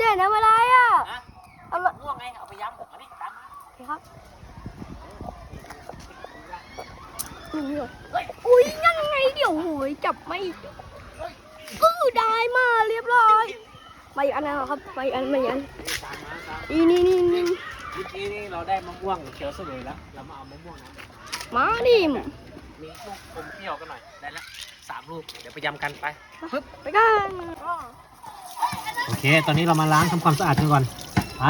เด่นทำอะไรอะนะเอาละม่วงไงเอาไปย้ำผมมาดิตามมาโอเคครับอุ้ยนั่นไงเดี๋ยวโหยจับไม่อื้อได้มาเรียบร้อยไปอีกอันนะครับไปอีกอันไปอีกอันตามมาตามนี่นี่นี่นี่เมื่อกี้นี่เราได้มะม่วงเขียวเสวยแล้ว เรามาเอามะม่วงนะมาดิมีลูกอมเปรี้ยวกันหน่อยได้แล้วสามลูกเดี๋ยวไปยำกันไปปึ๊บไปกัน โอเค ตอนนี้เรามาล้างทำความสะอาดกันก่อน ไป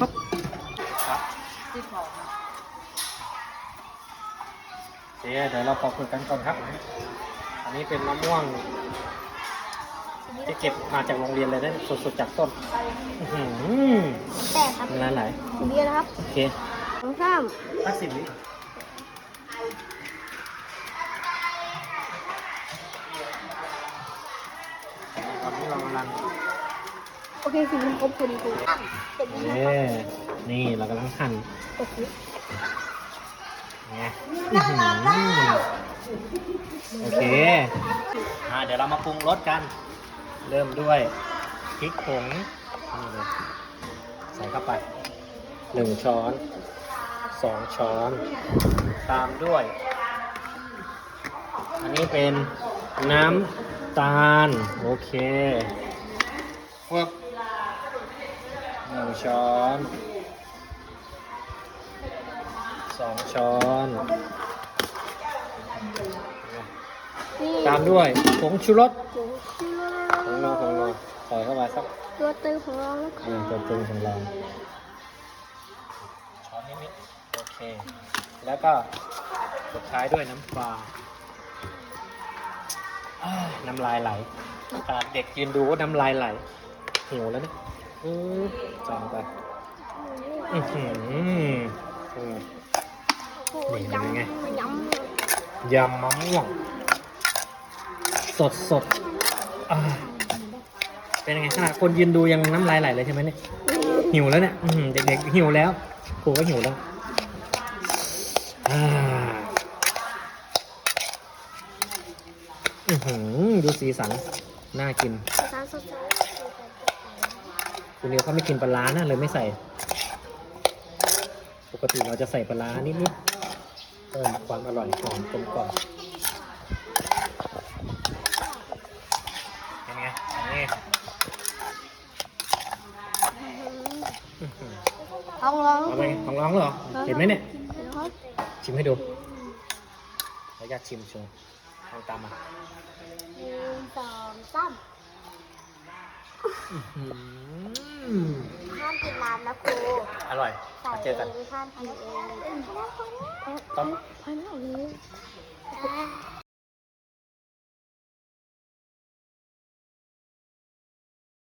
ปึ๊บครับโอเคเดี๋ยวเราปอกเปลือกกันก่อนครับ อันนี้เป็นมะม่วงที่เก็บมาจากโรงเรียนเลยนะสดๆจากต้นอื้อหือแต่ครับน้ำลายไหลเบียร์นะครับ โอเคสองสามสักสิบวิตอนนี้เรากำลังโอเคสิมันครบพอดีคุณอะเสร็จแล้วเอ๊นี่เรากำลังหั่นโอเคไงอื้อหือโอเคอ่าเดี๋ยวเรามาปรุงรสกัน เริ่มด้วยพริกผงนี่เลยใส่เข้าไปหนึ่งช้อนสองช้อน ตามด้วย อันนี้เป็นน้ำตาล โอเคฟึบ หนึ่งช้อนสองช้อนนี่ตามด้วยผงชูรสผงชูผงนัวผงนัวใส่เข้าไปสักตัวเติมของเราแล้วหนึ่งตัวปรุงของเราช้อนนิดๆโอเค แล้วก็สุดท้ายด้วยน้ำปลาอ้ายน้ำลายไหลขนาดเด็กยืนดูก็น้ำลายไหลหิวแล้วเนี่ย อือจองไปอือหืออืมโอ้ยนี่เป็นไงยำยยำมะม่วง สดสดอ่าเป็นยังไงขนาดคนยืนดูยังน้ำลายไหลเลยใช่ไหมเนี่ยำหิวแล้วเนี่ยอื้อหือเด็กๆหิวแล้วครูก็หิวแล้วอ่าอื้อหือดูสีสัน น่ากินสารสด คุณนิวเขาไม่กินปลาร้านะเลยไม่ใส่ ปกติเราจะใส่ปลาร้านิดๆเพิ่มความอร่อยหอมกลมกล่อมเป็นไงอันนี้อื้อหือๆท้องร้องเอาไปของร้องเหรอ เห็นไหมเนี่ยนะครับชิมให้ดูขออนุญาตชิมโชว์ลองตามมาหนึ่งสองสามอื้อ หือห้ามกินน้ำนะครูอร่อยใส่มาเอเจอกันงห้ามกินเอง ต้อง พอแล้วเลย